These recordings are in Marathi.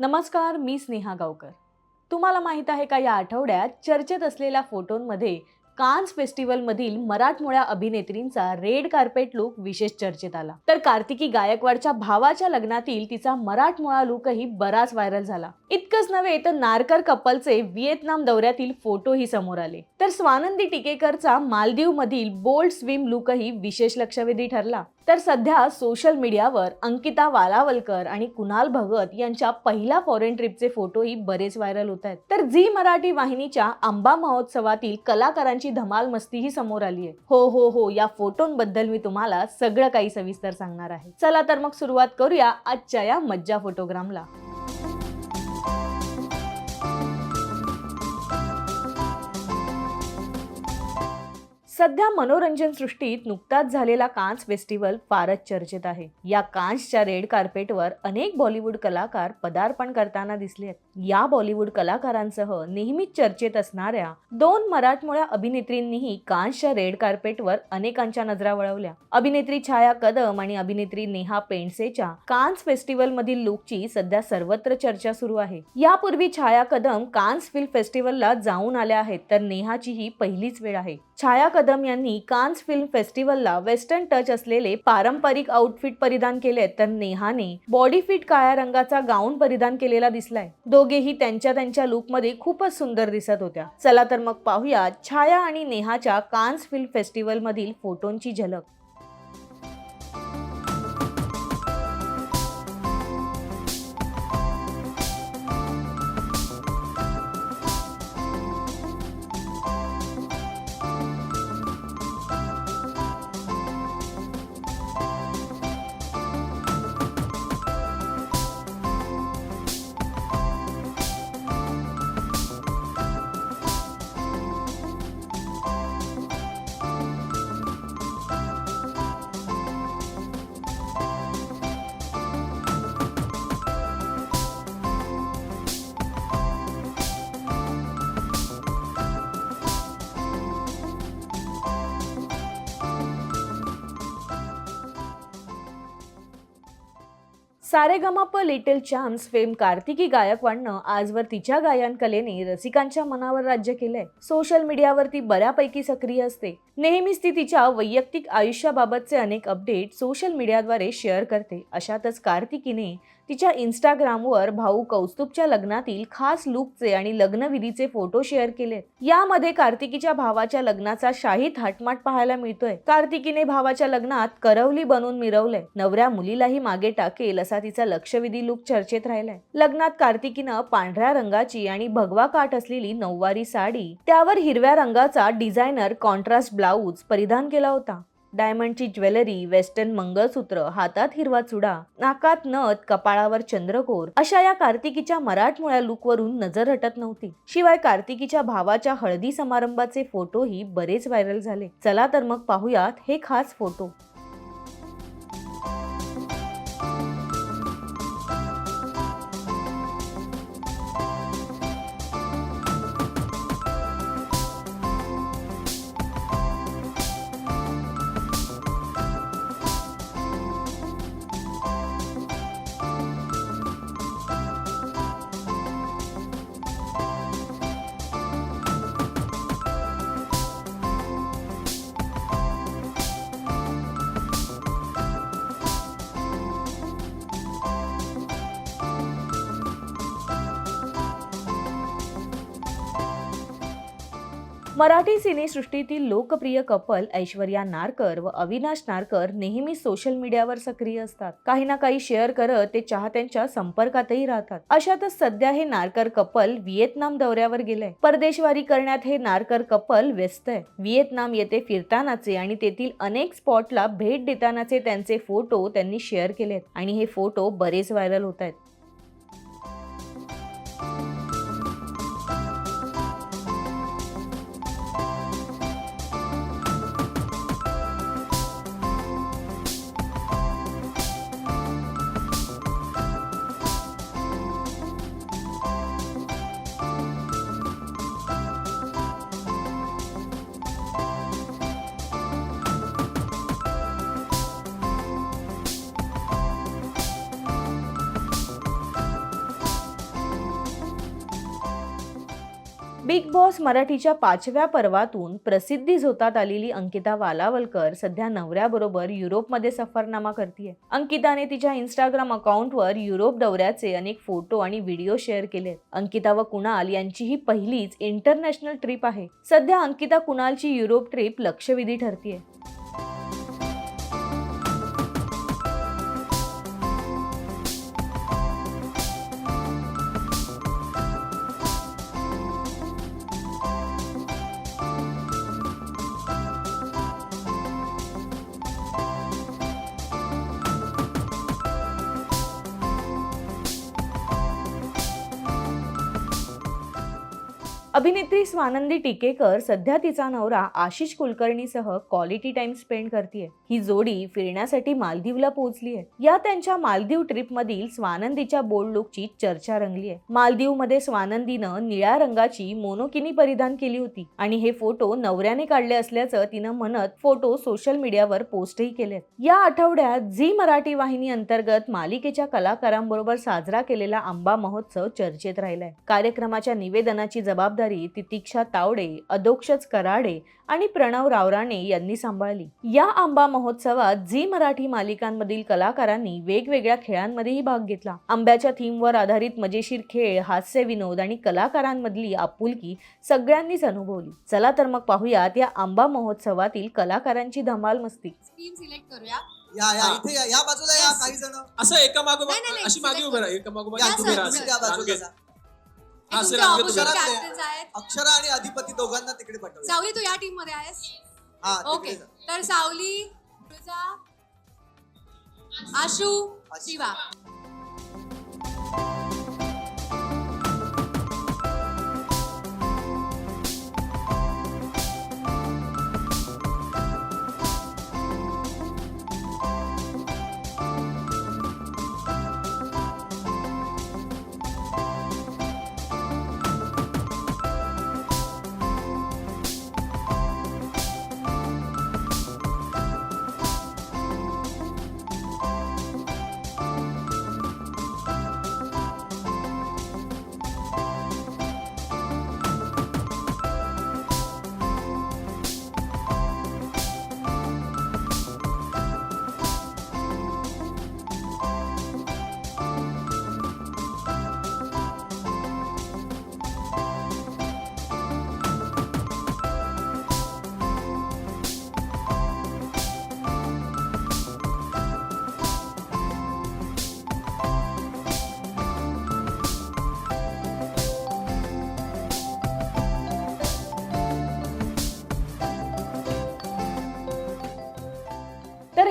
नमस्कार मी स्नेहा गावकर. तुम्हाला माहीत आहे का या आठवड्यात चर्चेत असलेल्या फोटोंमध्ये कान्स फेस्टिवलमधील मराठमोळ्या अभिनेत्रींचा रेड कार्पेट लुक विशेष चर्चेत आला. तर कार्तिकी गायकवाडच्या भावाच्या लग्नातील तिचा मराठमोळा लुकही बराच व्हायरल झाला. इतकंच नव्हे तर नारकर कपलचे व्हिएतनाम दौऱ्यातील फोटोही समोर आले. तर स्वानंदी टिकेकरचा मालदीव मधील बोल्ड स्विम लुकही विशेष लक्षवेधी ठरला. तर सध्या सोशल मीडियावर अंकिता वालावलकर आणि कुणाल भगत यांच्या पहिल्या फॉरेन ट्रिपचे फोटोही बरेच व्हायरल होत आहेत. तर झी मराठी वाहिनीच्या आंबा महोत्सवातील कलाकारांची धमाल मस्तीही समोर आली आहे हो हो हो या फोटोंबद्दल मी तुम्हाला सगळं काही सविस्तर सांगणार आहे. चला तर मग सुरुवात करूया आजच्या या मज्जा फोटोग्रामला सध्या मनोरंजन सृष्टीत नुकताच झालेला कान्स फेस्टिवल फारच चर्चेत आहे. या कान्सच्या रेड कार्पेटवर अनेक बॉलिवूड कलाकार पदार्पण करताना दिसले आहेत. या बॉलिवूड कलाकारांसह नेहमीच चर्चेत असणाऱ्या दोन मराठमोळ्या अभिनेत्रींनीही कान्सच्या रेड कार्पेटवर अनेकांच्या नजरा वळवल्या. अभिनेत्री छाया कदम आणि अभिनेत्री नेहा पेंडसेच्या कान्स फेस्टिवल मधील लुकची सध्या सर्वत्र चर्चा सुरू आहे. यापूर्वी छाया कदम कान्स फिल्म फेस्टिवलला जाऊन आल्या आहेत तर नेहाची ही पहिलीच वेळ आहे. छाया कदम यांनी कान्स फिल्म फेस्टिवलला वेस्टर्न टच असलेले पारंपरिक आउटफिट परिधान केले तर नेहाने बॉडी फिट काळ्या रंगाचा गाऊन परिधान केलेला दिसलाय. दोघेही त्यांच्या त्यांच्या लुकमध्ये खूपच सुंदर दिसत होत्या. चला तर मग पाहूया छाया आणि नेहाच्या कान्स फिल्म फेस्टिवल मधील फोटोंची झलक. Saregamapa little champs fame Kartiki गायकवाडनं आजवर तिच्या गायन कलेने रसिकांच्या मनावर राज्य केलंय. सोशल मीडियावरती बऱ्यापैकी सक्रिय असते. नेहमीच ती तिच्या वैयक्तिक आयुष्याबाबतचे अनेक अपडेट सोशल मीडियाद्वारे शेअर करते. अशातच कार्तिकीने तिच्या इंस्टाग्रामवर भाऊ कौस्तुभच्या लग्नातील खास लुकचे आणि लग्नविधीचे फोटो शेअर केले यामध्ये कार्तिकीच्या भावाच्या लग्नाचा शाही थाटमाट पाहायला मिळतोय. कार्तिकीने भावाच्या लग्नात करवली बनून मिरवलंय. नवऱ्या मुलीलाही मागे टाकेल असा तिचा लक्षवेधी लुक चर्चेत राहिलाय. लग्नात कार्तिकीनं पांढऱ्या रंगाची आणि भगवा काठ असलेली नऊवारी साडी त्यावर हिरव्या रंगाचा डिझायनर कॉन्ट्रास्ट ब्लाऊज परिधान केला होता. डायमंडची ज्वेलरी वेस्टर्न मंगळसूत्र हातात हिरवा चुडा नाकात नथ कपाळावर चंद्रकोर अशा या कार्तिकीच्या मराठमोळ्या लुकवरून नजर हटत नव्हती. शिवाय कार्तिकीच्या भावाच्या हळदी समारंभाचे फोटोही बरेच व्हायरल झाले. चला तर मग पाहूयात हे खास फोटो. मराठी सिनेसृष्टीतील लोकप्रिय कपल ऐश्वर्या नारकर व अविनाश नारकर नेहमी सोशल मीडियावर सक्रिय असतात. काही ना काही शेअर करत ते चाहत्यांच्या संपर्कातही राहतात. अशातच सध्या हे नारकर कपल व्हिएतनाम दौऱ्यावर गेलंय. परदेशवारी करण्यात हे नारकर कपल व्यस्त आहे. व्हिएतनाम येथे फिरतानाचे आणि तेथील अनेक स्पॉटला भेट देतानाचे त्यांचे फोटो त्यांनी शेअर केलेत. आणि हे फोटो बरेच व्हायरल होत आहेत. बिग बॉस मराठीच्या पाचव्या पर्वातून प्रसिद्धी झोतात आलेली अंकिता वालावलकर सध्या नवऱ्याबरोबर युरोपमध्ये सफरनामा करते अंकिताने तिच्या इंस्टाग्राम अकाउंटवर युरोप दौऱ्याचे अनेक फोटो आणि व्हिडिओ शेअर केले अंकिता व कुणाल यांची ही पहिलीच इंटरनॅशनल ट्रिप आहे. सध्या अंकिता कुणालची युरोप ट्रिप लक्षवेधी ठरतीये. अभिनेत्री स्वानंदी टिकेकर सध्या तिचा नवरा आशिष कुलकर्णीसह क्वालिटी टाइम स्पेंड करते ही जोडी फिरण्यासाठी मालदीवला पोहोचली आहे या त्यांच्या मालदीव ट्रिप मधील स्वानंदीच्या बोल्ड लुकची चर्चा रंगली आहे मालदीवमध्ये स्वानंदीनं निळ्या रंगाची मोनोकिनी परिधान केली होती आणि हे फोटो नवऱ्याने काढले असल्याचं तिनं म्हणत फोटो सोशल मीडियावर पोस्टही केलेत. या आठवड्यात झी मराठी वाहिनी अंतर्गत मालिकेच्या कलाकारांबरोबर साजरा केलेला आंबा महोत्सव चर्चेत राहिलाय. कार्यक्रमाच्या निवेदनाची जबाबदारी तितिक्षा तावडे अधोक्षज कराडे आणि प्रणव रावराणे यांनी सांभाळली. या आंबा महोत्सवात झी मराठी मालिकांमधील कलाकारांनी वेगवेगळ्या खेळांमध्येही भाग घेतला. आंब्याच्या थीमवर आधारित मजेशीर खेळ हास्य विनोद आणि कलाकारांमधली आपुलकी सगळ्यांनीच अनुभवली. चला तर मग पाहूयात या आंबा महोत्सवातील कलाकारांची धमाल मस्ती. टीम सिलेक्ट करूया. या या हा. इथे या या बाजूला या. काही जण असं एका नाही, मागोमाग नाही, अशी मागे उभे राहा एका मागोमाग. या उभे तुम्ही त्या बाजूला. हा. कॅप्टन्स आहेत. अक्षरा आणि अधिपती दोघांना तिकडे पाठवलं. सावली तू या टीममध्ये आहेस हा ओके. तिकडे जा. तर सावली तुझा आशू. शिवा.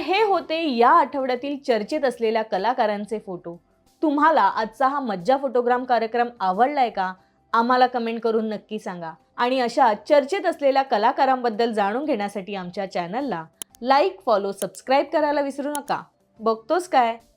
हे होते या आठवड्यातील चर्चेत असलेल्या कलाकारांचे फोटो. तुम्हाला आजचा हा मज्जा फोटोग्राम कार्यक्रम आवडलाय का? आम्हाला कमेंट करून नक्की सांगा. आणि अशा चर्चेत असलेल्या कलाकारांबद्दल जाणून घेण्यासाठी आमच्या चॅनलला लाईक फॉलो सबस्क्राईब करायला विसरू नका. बघतोस काय?